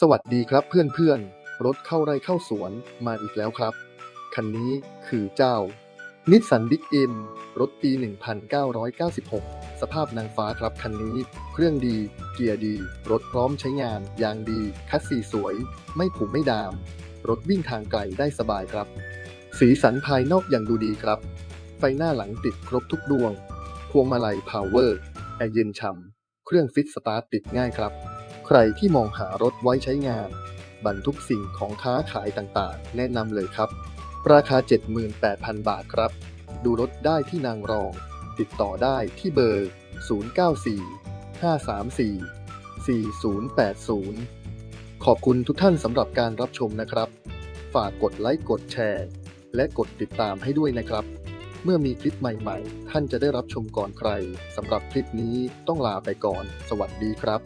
สวัสดีครับเพื่อนๆ รถเข้าไร่เข้าสวนมาอีกแล้วครับ คันนี้คือเจ้านิสสันบิ๊กเอ็มรถปี 1996 สภาพนางฟ้าครับคันนี้ เครื่องดี เกียร์ดี รถพร้อมใช้งาน ยางดี คัสซีสวย ไม่ผุไม่ดาม รถวิ่งทางไกลได้สบายครับ สีสันภายนอกอย่างดูดีครับ ไฟหน้าหลังติดครบทุกดวง พวงมาลัยพาวเวอร์แอร์เย็นฉ่ำเครื่องฟิตสตาร์ทติดง่ายครับ ใครที่มองหารถไว้ใช้งาน บรรทุกสิ่งของค้าขายต่างๆ แนะนำเลยครับ ราคา 78,000 บาทครับ ดูรถได้ที่นางรอง ติดต่อได้ที่เบอร์ 094 534 4080ขอบคุณทุกท่านสำหรับการรับชมนะครับ ฝากกดไลค์กดแชร์ และกดติดตามให้ด้วยนะครับ เมื่อมีคลิปใหม่ๆ ท่านจะได้รับชมก่อนใครสำหรับคลิปนี้ต้องลาไปก่อน สวัสดีครับ